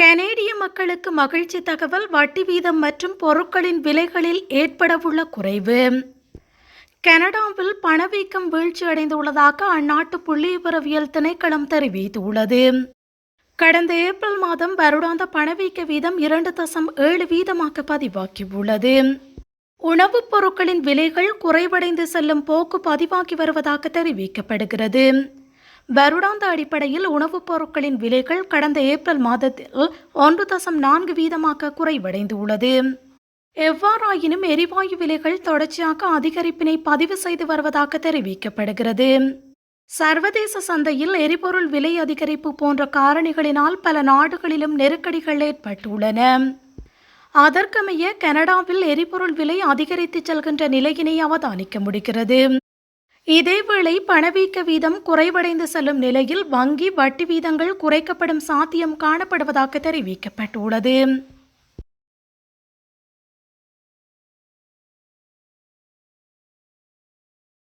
கனேடிய மக்களுக்கு மகிழ்ச்சி தகவல் வட்டி வீதம் மற்றும் பொருட்களின் விலைகளில் ஏற்படவுள்ள குறைவு. கனடாவில் பணவீக்கம் வீழ்ச்சி அடைந்துள்ளதாக அந்நாட்டு புள்ளிவிவரவியல் திணைக்களம் தெரிவித்துள்ளது. கடந்த ஏப்ரல் மாதம் வருடாந்த பணவீக்க வீதம் இரண்டு தசம் ஏழு வீதமாக பதிவாகியுள்ளது. உணவுப் பொருட்களின் விலைகள் குறைவடைந்து செல்லும் போக்கு பதிவாகி வருவதாக தெரிவிக்கப்படுகிறது. வருடாந்த அடிப்படையில் உணவுப் பொருட்களின் விலைகள் கடந்த ஏப்ரல் மாதத்தில் ஒன்று தசம் நான்கு வீதமாக குறைவடைந்துள்ளது. எவ்வாறாயினும் எரிவாயு விலைகள் தொடர்ச்சியாக அதிகரிப்பினை பதிவு செய்து வருவதாக தெரிவிக்கப்படுகிறது. சர்வதேச சந்தையில் எரிபொருள் விலை அதிகரிப்பு போன்ற காரணிகளினால் பல நாடுகளிலும் நெருக்கடிகள் ஏற்பட்டுள்ளன. அதற்கமைய கனடாவில் எரிபொருள் விலை அதிகரித்து செல்கின்ற நிலையினை அவதானிக்க முடிகிறது. இதேவேளை பணவீக்க வீதம் குறைவடைந்து செல்லும் நிலையில் வங்கி வட்டி வீதங்கள் குறைக்கப்படும் சாத்தியம் காணப்படுவதாக தெரிவிக்கப்பட்டுள்ளது.